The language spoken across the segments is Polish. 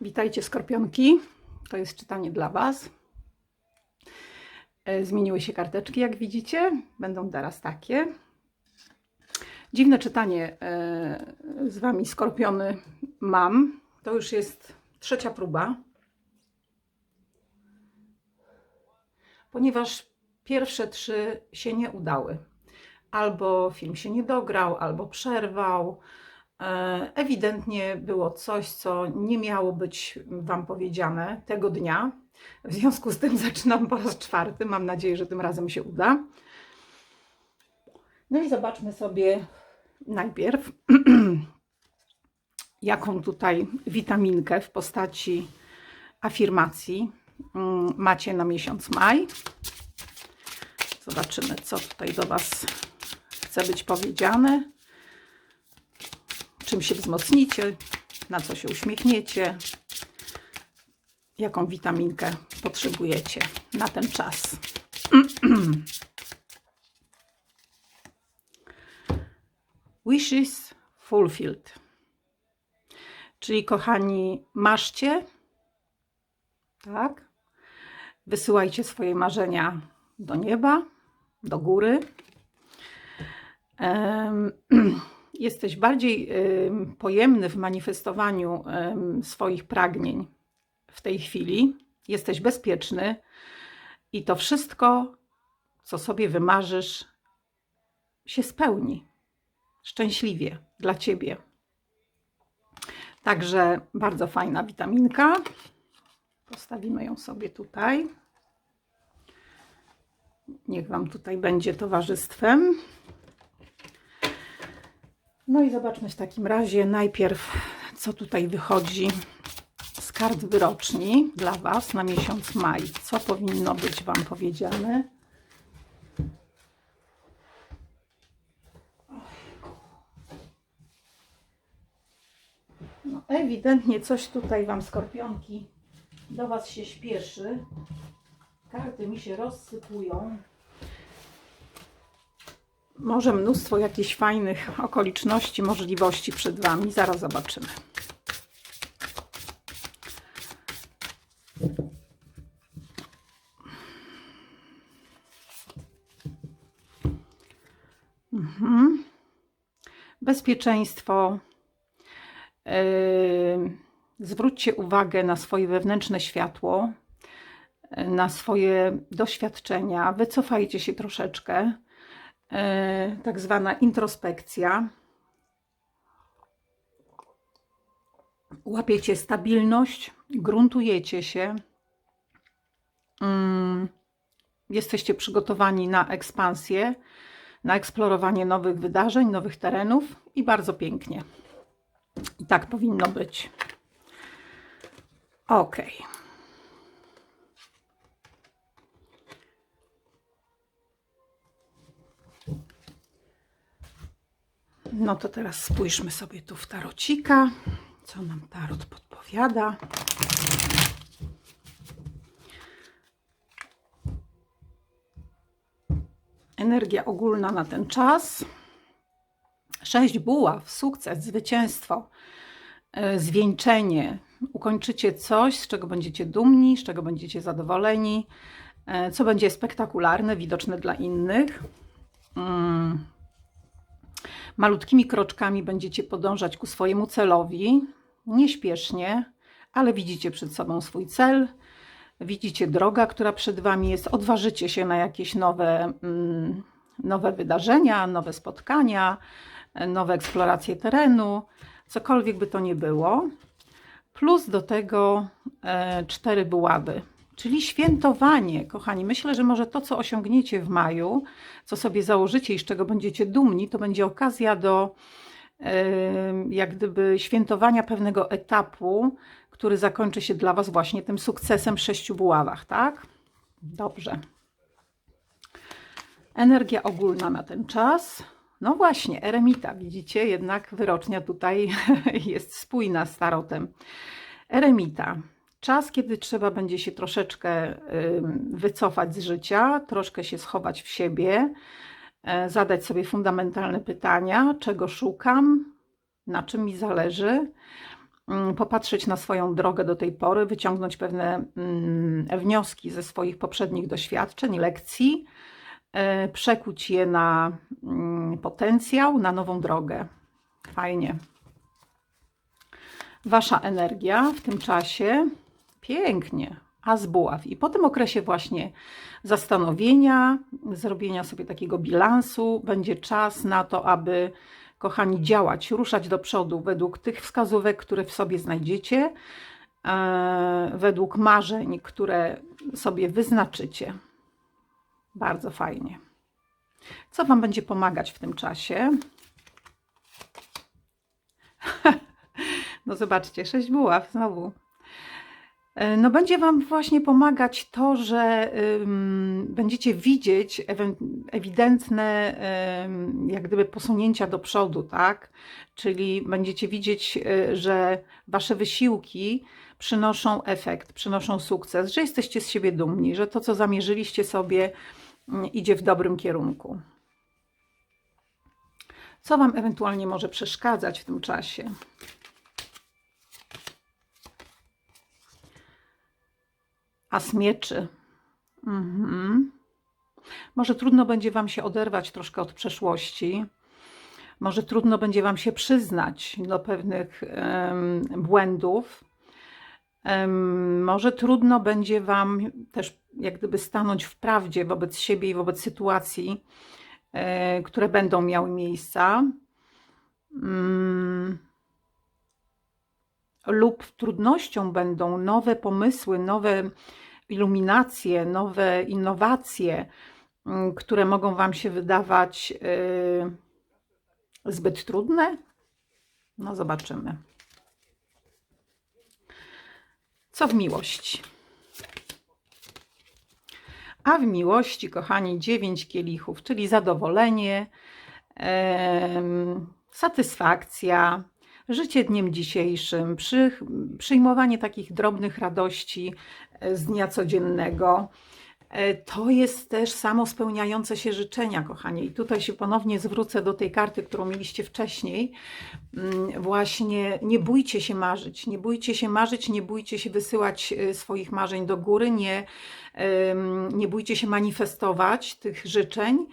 Witajcie skorpionki. To jest czytanie dla Was. E, Zmieniły się karteczki, jak widzicie. Będą teraz takie. Dziwne czytanie e, z Wami skorpiony mam. To już jest trzecia próba. Ponieważ pierwsze trzy się nie udały. Albo film się nie dograł, albo przerwał. E, Ewidentnie było coś, co nie miało być Wam powiedziane tego dnia. W związku z tym zaczynam po raz czwarty. Mam nadzieję, że tym razem się uda. No i zobaczmy sobie najpierw, jaką tutaj witaminkę w postaci afirmacji mm, macie na miesiąc maj. Zobaczymy, co tutaj do Was chce być powiedziane czym się wzmocnicie, na co się uśmiechniecie, jaką witaminkę potrzebujecie na ten czas. Wishes fulfilled. Czyli kochani, maszcie, tak? Wysyłajcie swoje marzenia do nieba, do góry. Em, jesteś bardziej pojemny w manifestowaniu swoich pragnień w tej chwili, jesteś bezpieczny i to wszystko, co sobie wymarzysz, się spełni szczęśliwie dla ciebie. Także bardzo fajna witaminka. Postawimy ją sobie tutaj. Niech Wam tutaj będzie towarzystwem. No i zobaczmy w takim razie najpierw, co tutaj wychodzi z kart wyroczni dla Was na miesiąc maj. Co powinno być Wam powiedziane? No, ewidentnie coś tutaj Wam, skorpionki, do Was się śpieszy. Karty mi się rozsypują może mnóstwo jakichś fajnych okoliczności, możliwości przed Wami. Zaraz zobaczymy. Mhm. Bezpieczeństwo. Yy, zwróćcie uwagę na swoje wewnętrzne światło, na swoje doświadczenia. Wycofajcie się troszeczkę tak zwana introspekcja. Łapiecie stabilność, gruntujecie się. Mm, Jesteście przygotowani na ekspansję, na eksplorowanie nowych wydarzeń, nowych terenów i bardzo pięknie. I tak powinno być. Ok. No to teraz spójrzmy sobie tu w tarocika, co nam tarot podpowiada. Energia ogólna na ten czas. Sześć buław, sukces, zwycięstwo, e, zwieńczenie. Ukończycie coś, z czego będziecie dumni, z czego będziecie zadowoleni, e, co będzie spektakularne, widoczne dla innych. Mm malutkimi kroczkami będziecie podążać ku swojemu celowi, nieśpiesznie, ale widzicie przed sobą swój cel, widzicie droga, która przed Wami jest, odważycie się na jakieś nowe, mm, nowe wydarzenia, nowe spotkania, nowe eksploracje terenu, cokolwiek by to nie było. Plus do tego e, cztery buławy, czyli świętowanie, kochani. Myślę, że może to, co osiągniecie w maju, co sobie założycie i z czego będziecie dumni, to będzie okazja do jak gdyby świętowania pewnego etapu, który zakończy się dla Was właśnie tym sukcesem w sześciu buławach, tak? Dobrze. Energia ogólna na ten czas. No właśnie, eremita, widzicie, jednak wyrocznia tutaj jest spójna z tarotem. Eremita. Czas, kiedy trzeba będzie się troszeczkę wycofać z życia, troszkę się schować w siebie, e, zadać sobie fundamentalne pytania, czego szukam, na czym mi zależy, popatrzeć na swoją drogę do tej pory, wyciągnąć pewne wnioski ze swoich poprzednich doświadczeń, lekcji, e, przekuć je na potencjał, na nową drogę. Fajnie. Wasza energia w tym czasie pięknie, a z buław. I po tym okresie właśnie zastanowienia, zrobienia sobie takiego bilansu, będzie czas na to, aby, kochani, działać, ruszać do przodu według tych wskazówek, które w sobie znajdziecie, e, według marzeń, które sobie wyznaczycie. Bardzo fajnie. Co Wam będzie pomagać w tym czasie? No zobaczcie, sześć buław znowu. E, No będzie Wam właśnie pomagać to, że ym, będziecie widzieć ewidentne ym, jak gdyby posunięcia do przodu, tak? Czyli będziecie widzieć, y, że Wasze wysiłki przynoszą efekt, przynoszą sukces, że jesteście z siebie dumni, że to, co zamierzyliście sobie, mm, idzie w dobrym kierunku. Co Wam ewentualnie może przeszkadzać w tym czasie? As mieczy. Mhm. Może trudno będzie Wam się oderwać troszkę od przeszłości. Może trudno będzie Wam się przyznać do pewnych em, błędów. Em, może trudno będzie Wam też jak gdyby stanąć w prawdzie wobec siebie i wobec sytuacji, e, które będą miały miejsca. Mm. Lub trudnością będą nowe pomysły, nowe iluminacje, nowe innowacje, mm, które mogą Wam się wydawać y, zbyt trudne? No, zobaczymy. Co w miłości? A w miłości, kochani, dziewięć kielichów, czyli zadowolenie, satysfakcja, życie dniem dzisiejszym, przy, przyjmowanie takich drobnych radości e, z dnia codziennego. E, To jest też samo spełniające się życzenia, kochani. I tutaj się ponownie zwrócę do tej karty, którą mieliście wcześniej. Mm, Właśnie nie bójcie się marzyć, nie bójcie się marzyć, nie bójcie się wysyłać e, swoich marzeń do góry, nie, nie bójcie się manifestować tych życzeń,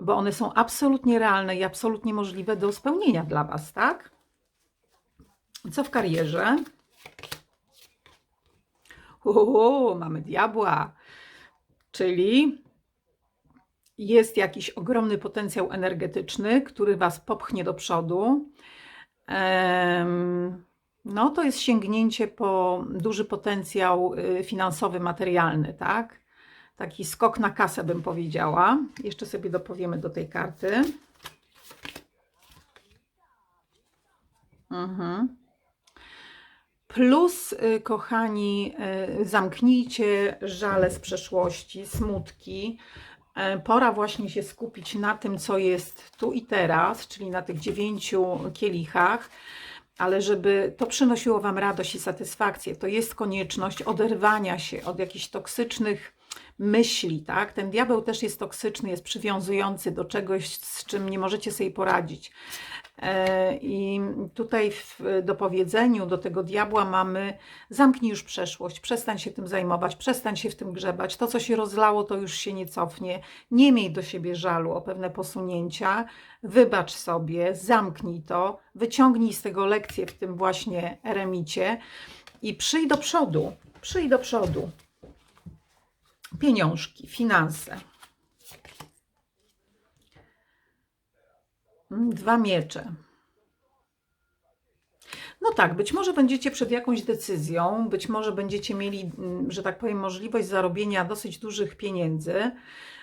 bo one są absolutnie realne i absolutnie możliwe do spełnienia dla Was, tak? Co w karierze? Uhu, mamy diabła, czyli jest jakiś ogromny potencjał energetyczny, który Was popchnie do przodu. No, to jest sięgnięcie po duży potencjał y, finansowy, materialny, tak? Taki skok na kasę, bym powiedziała. Jeszcze sobie dopowiemy do tej karty. Mhm. Plus, y, kochani, y, zamknijcie żale z przeszłości, smutki. E, Pora właśnie się skupić na tym, co jest tu i teraz, czyli na tych dziewięciu kielichach, ale żeby to przynosiło Wam radość i satysfakcję, to jest konieczność oderwania się od jakichś toksycznych myśli, tak? Ten diabeł też jest toksyczny, jest przywiązujący do czegoś, z czym nie możecie sobie poradzić. E, I tutaj w dopowiedzeniu do tego diabła mamy zamknij już przeszłość, przestań się tym zajmować, przestań się w tym grzebać. To, co się rozlało, to już się nie cofnie. Nie miej do siebie żalu o pewne posunięcia. Wybacz sobie, zamknij to, wyciągnij z tego lekcję w tym właśnie eremicie i przyjdź do przodu. Przyjdź do przodu. Pieniążki, finanse. Mm, Dwa miecze. No tak, być może będziecie przed jakąś decyzją, być może będziecie mieli, mm, że tak powiem, możliwość zarobienia dosyć dużych pieniędzy.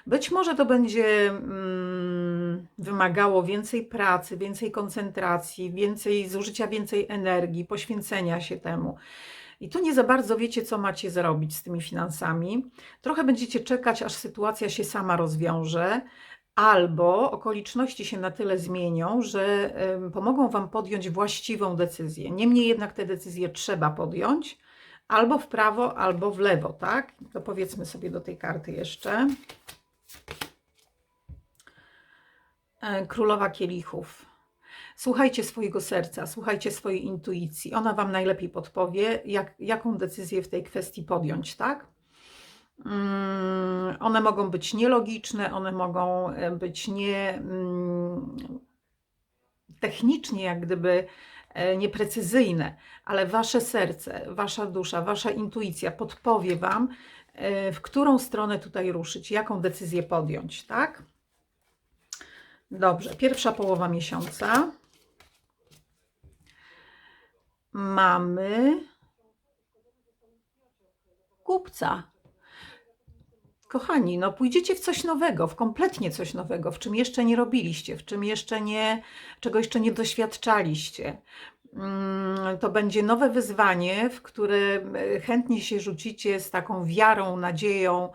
Być może to będzie mm, wymagało więcej pracy, więcej koncentracji, więcej zużycia więcej energii, poświęcenia się temu. I tu nie za bardzo wiecie, co macie zrobić z tymi finansami. Trochę będziecie czekać, aż sytuacja się sama rozwiąże, albo okoliczności się na tyle zmienią, że pomogą Wam podjąć właściwą decyzję. Niemniej jednak te decyzje trzeba podjąć albo w prawo, albo w lewo, tak? To powiedzmy sobie do tej karty jeszcze. E, Królowa kielichów. Słuchajcie swojego serca, słuchajcie swojej intuicji. Ona Wam najlepiej podpowie, jak, jaką decyzję w tej kwestii podjąć, tak? Mm, One mogą być nielogiczne, one mogą e, być nie mm, technicznie, jak gdyby e, nieprecyzyjne, ale Wasze serce, Wasza dusza, Wasza intuicja podpowie Wam, e, w którą stronę tutaj ruszyć, jaką decyzję podjąć, tak? Dobrze, pierwsza połowa miesiąca. Mamy kupca. Kochani, no pójdziecie w coś nowego, w kompletnie coś nowego, w czym jeszcze nie robiliście, w czym jeszcze nie, czego jeszcze nie doświadczaliście. Mm, To będzie nowe wyzwanie, w które e, chętnie się rzucicie z taką wiarą, nadzieją,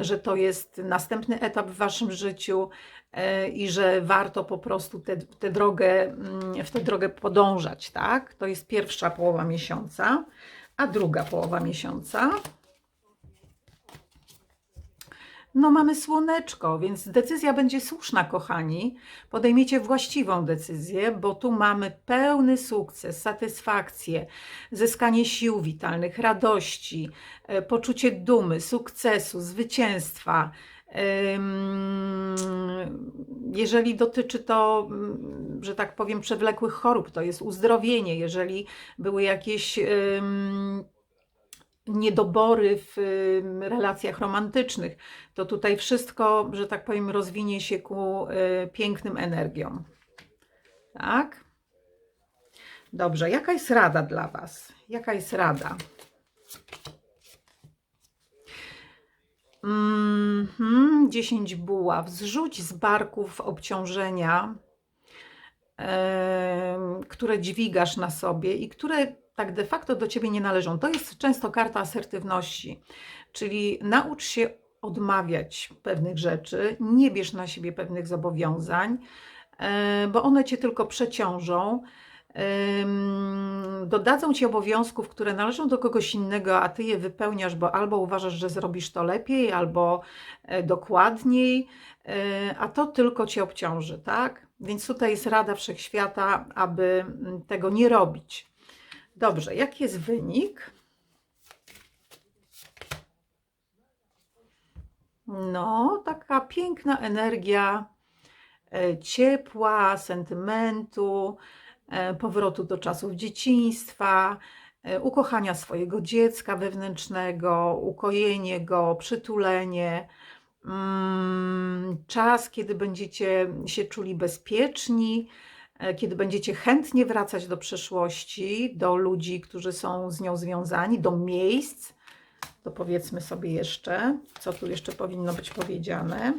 że to jest następny etap w waszym życiu e, i że warto po prostu tę drogę, mm, w tę drogę podążać, tak? To jest pierwsza połowa miesiąca, a druga połowa miesiąca. No, mamy słoneczko, więc decyzja będzie słuszna, kochani. Podejmiecie właściwą decyzję, bo tu mamy pełny sukces, satysfakcję, zyskanie sił witalnych, radości, e, poczucie dumy, sukcesu, zwycięstwa. Jeżeli dotyczy to, mm, że tak powiem, przewlekłych chorób, to jest uzdrowienie. Jeżeli były jakieś niedobory w relacjach romantycznych, to tutaj wszystko, że tak powiem, rozwinie się ku y, pięknym energiom. Tak? Dobrze, jaka jest rada dla Was? Jaka jest rada? Mhm, 10 buław. Zrzuć z barków obciążenia, które dźwigasz na sobie i które tak de facto do ciebie nie należą. To jest często karta asertywności, czyli naucz się odmawiać pewnych rzeczy, nie bierz na siebie pewnych zobowiązań, bo one cię tylko przeciążą. Dodadzą ci obowiązków, które należą do kogoś innego, a ty je wypełniasz, bo albo uważasz, że zrobisz to lepiej, albo e, dokładniej, e, a to tylko cię obciąży, tak? Więc tutaj jest rada wszechświata, aby mm, tego nie robić. Dobrze, jaki jest wynik? No, taka piękna energia e, ciepła, sentymentu, e, powrotu do czasów dzieciństwa, e, ukochania swojego dziecka wewnętrznego, ukojenie go, przytulenie. Mm, Czas, kiedy będziecie się czuli bezpieczni, e, kiedy będziecie chętnie wracać do przeszłości, do ludzi, którzy są z nią związani, do miejsc. To powiedzmy sobie jeszcze, co tu jeszcze powinno być powiedziane.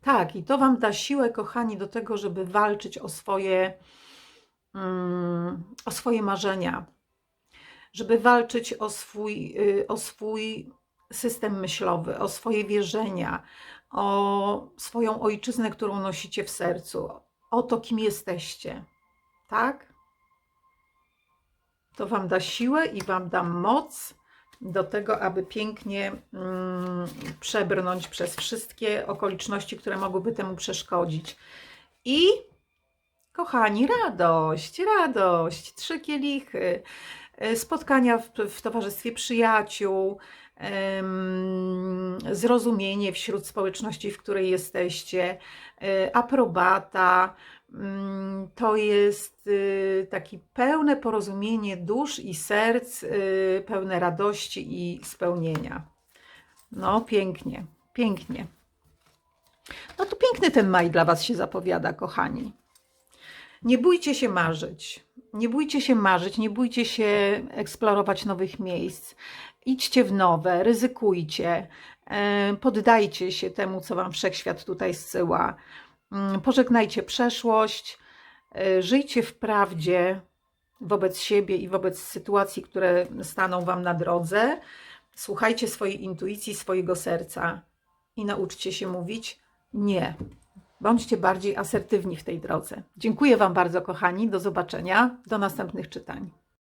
Tak, i to Wam da siłę, kochani, do tego, żeby walczyć o swoje, mm, o swoje marzenia, żeby walczyć o swój, y, o swój system myślowy, o swoje wierzenia, o swoją ojczyznę, którą nosicie w sercu, o to, kim jesteście. Tak? To Wam da siłę i Wam da moc do tego, aby pięknie mm, przebrnąć przez wszystkie okoliczności, które mogłyby temu przeszkodzić. I kochani, radość, radość, trzy kielichy, y, spotkania w, w towarzystwie przyjaciół, zrozumienie wśród społeczności, w której jesteście, y, aprobata. Mm, To jest y, takie pełne porozumienie dusz i serc, y, pełne radości i spełnienia. No, pięknie, pięknie. No to piękny ten maj dla Was się zapowiada, kochani. Nie bójcie się marzyć. Nie bójcie się marzyć, nie bójcie się eksplorować nowych miejsc. Idźcie w nowe, ryzykujcie, poddajcie się temu, co Wam wszechświat tutaj zsyła. Mm, Pożegnajcie przeszłość, e, żyjcie w prawdzie wobec siebie i wobec sytuacji, które staną Wam na drodze. Słuchajcie swojej intuicji, swojego serca i nauczcie się mówić nie. Bądźcie bardziej asertywni w tej drodze. Dziękuję Wam bardzo, kochani. Do zobaczenia. Do następnych czytań.